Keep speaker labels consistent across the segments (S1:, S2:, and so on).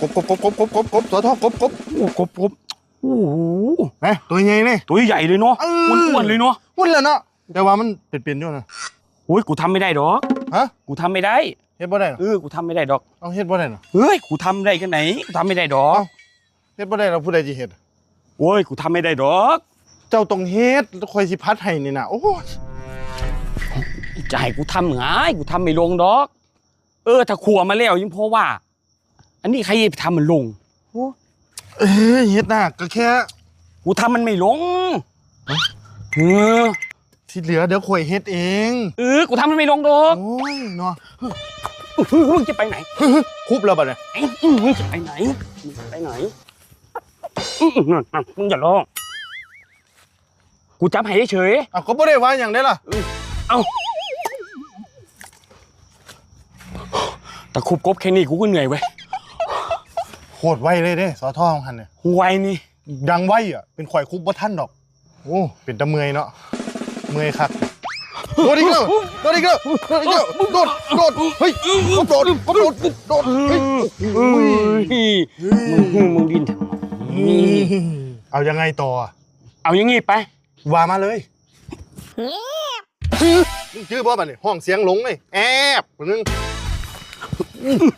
S1: กบกบกบกบกบกบกบตัวทอกบกบ
S2: โอ้กบกบโอ้โห
S1: นะตัวใหญ่นี่
S2: ตัวใหญ่เลยเนาะ
S1: เออ
S2: อ้วนๆเลยเนาะ
S1: วุ่นแล้วเนาะแต่ว่ามันเป็นเป็นอยู่นะ
S2: โอ้ยกูทำไม่ได้ดอก
S1: ฮะ
S2: กูทำไม่ได้
S1: เฮ็ดบ่ได้เหรอ
S2: เออกูทำไม่ได้ดอก
S1: เอาเฮ็ดบ่ได้เหรอ
S2: เฮ้ยกูทำได้กันไหนกูทำไม่ได้ดอก
S1: เอ้าเฮ็ดบ่ได้เราผู้ใดสิเฮ็ด
S2: โอ้ยกูทำไม่ได้ดอก
S1: เจ้าต้องเฮ็ดคอยสิพัดให้นี่น่ะโอ้ย
S2: จะให้กูทำไงกูทำไม่ลงดอก เออถ้าขัวมาแล้วยังเพราะว่า อันนี้ใครจะไปทำมันลง
S1: เอ้ยเฮ็ดน่ะก็แค่
S2: กูทำมันไม่ลงเออ
S1: ที่เหลือเดี๋ยวข่อยเฮ็ดเอง
S2: เออกูทำมันไม่ลงดอก
S1: โอ้ยเนาะ
S2: มึงจะไปไหน
S1: คุบแล้วบัดเนี่ย
S2: ไอ้มึงจะไปไหนมึงจะไปไหนอื้อนั่นนั่นมึงอย่าร้องกูจับให้เฉย
S1: อ้าวก็บ่ได้ว่าหยังได้ล่ะ
S2: ๆเอ้าแต่คุบกบแค่นี้กูก็เหนื่อยเว้ย
S1: โคตรไวเลยเด้สอทอของหันเนี่ย
S2: ไวนี่
S1: ดังไวอะเป็นข่อยคุบบ่ทันดอก โอ้เป็นตะเมื่อยเนาะเมื่อยคักโดดอีกแล้วโดดอีกแล้วโดดอีกแล้วโดดโดดเฮ้ยกบโดดกบโดดโดดเฮ้ย
S2: เฮ้ยมึงมึงดินทำไม
S1: เอายังไงต่อ
S2: เอาอย่างงี้ไป
S1: ว่ามาเลยชื่อบ่บัดนี่ห้องเสียงหลงเลยแอบนึง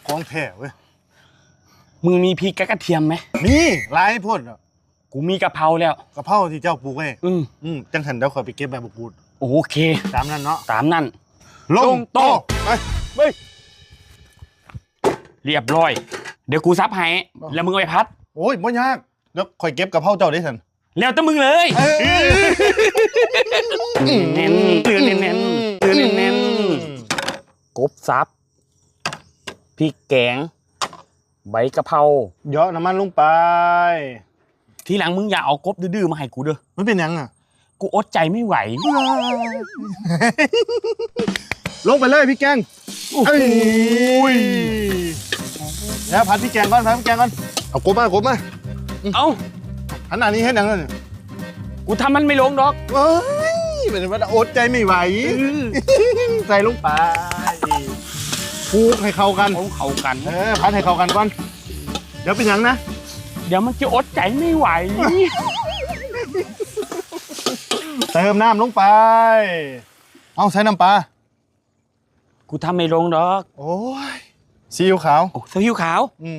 S1: ของแท้เว้ย
S2: มึงมีพริกกับกระเทียมไหม
S1: นี่หลายพ่นอะ
S2: กูมีกะเพราแล้ว
S1: กะเพราที่เจ้าปลูกไว้
S2: อืม
S1: อืมจังหันเดี๋ยวข่อยไปเก็บใบมะกรูด
S2: โอเค
S1: ตามนั้นเนาะ
S2: ตามนั่น
S1: ล
S2: ล
S1: ง
S2: ง
S1: โต
S2: โต๊ะ
S1: ไป
S2: เฮ้ยเรียบร้อย เดี๋ยวกูซับให้แล้วมึงเอาไปพัด
S1: โอ้ยบ่ยากเดี๋ยวข่อยเก็บกะเพราเจ้าได้สัน
S2: แล้วแต่มึงเลยเน้นเตือนเน้นๆเตือนเน้นๆกบซับพริกแกง ใบกะเพรา
S1: เยอะน้ำมันลงไป
S2: ทีหลังมึงอย่าเอากบดื้อๆมาให้กูเด้อ
S1: มันเป็นหยังอะ
S2: กูอดใจไม่ไหว
S1: ลงไปเลยพี่แกงเอ้ยแล้วผัดพี่แกงก่อนผัดพี่แกงก่อน เอากบมากบมา
S2: เอ้า
S1: หันหน้านี้ให้หนังเลย
S2: กูทำมันไม่ลงดอก
S1: เฮ้ยเป็นว่าอดใจไม่ไหว ใส่ลงไป คลุกให้เข้ากัน
S2: เขาเข้ากัน
S1: เออพัดให้เข้ากันก่อน เดี๋ยวเป็นหยังนะ
S2: เดี๋ยวมันจะอดใจไม่ไหว
S1: เติมน้ำลงไป เอาใส่น้ำปลา
S2: กูทำไม่ลงดอก
S1: โอ้ยซีอิ๊วขาว
S2: โอ้ซีอิ๊วขาว
S1: อืม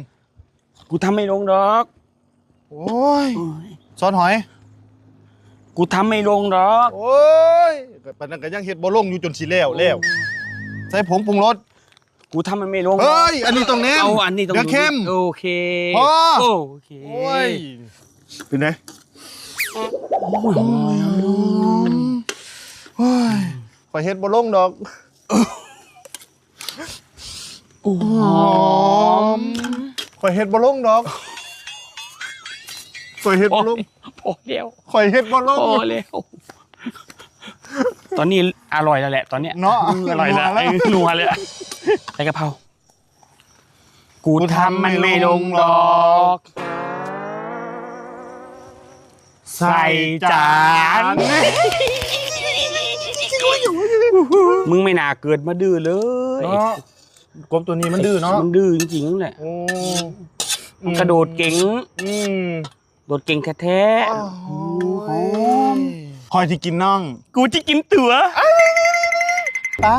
S2: กูทำไม่ลงดอก
S1: โอ้ยซอสหอย
S2: กูทำไม่ลงดอก
S1: โอ้ยปานนั้นก็ยังเฮ็ดบ่ลงอยู่จนสิแล้วแล้วใส่ผงปรุงรส
S2: กูทำมันไม่ลง
S1: เฮ้ย อันนี้ต้องแน่น
S2: เอาอันนี้ต้อง
S1: เดี๋ยวเข้ม
S2: โอเค
S1: พอ
S2: โอเค
S1: โอ้ยเป็นไงโอ้ยข่อยเฮ็ดบ่ลงดอก
S2: โอ้
S1: หอมข่อยเฮ็ดบ่ลงดอกข่อยเฮ็ด
S2: พอ
S1: บ่ลง
S2: พอแล้ว
S1: ข่อยเฮ็ดบ่ลง
S2: พอแล้วตอนนี้อร่อยแล้วแหละ ตอนเนี้ย
S1: เนาะ
S2: ออร่อยแล้ว
S1: นัวแล้ว
S2: เออนัวเลยอะใส่กะเพรา กูทำมันไม่ลงดอก ใส่จาน มึงไม่น่าเกิดมาดื้อเลย
S1: เนาะกบตัวนี้มันดื้อเนาะ
S2: มันดื้อจริงๆแหละ
S1: โอ้
S2: มันกระโดดเก่ง
S1: อืม
S2: โดดเก่งแท้
S1: โอ้ยคอยที่กินน่อง
S2: ๆกูจะกินตัว
S1: ปะ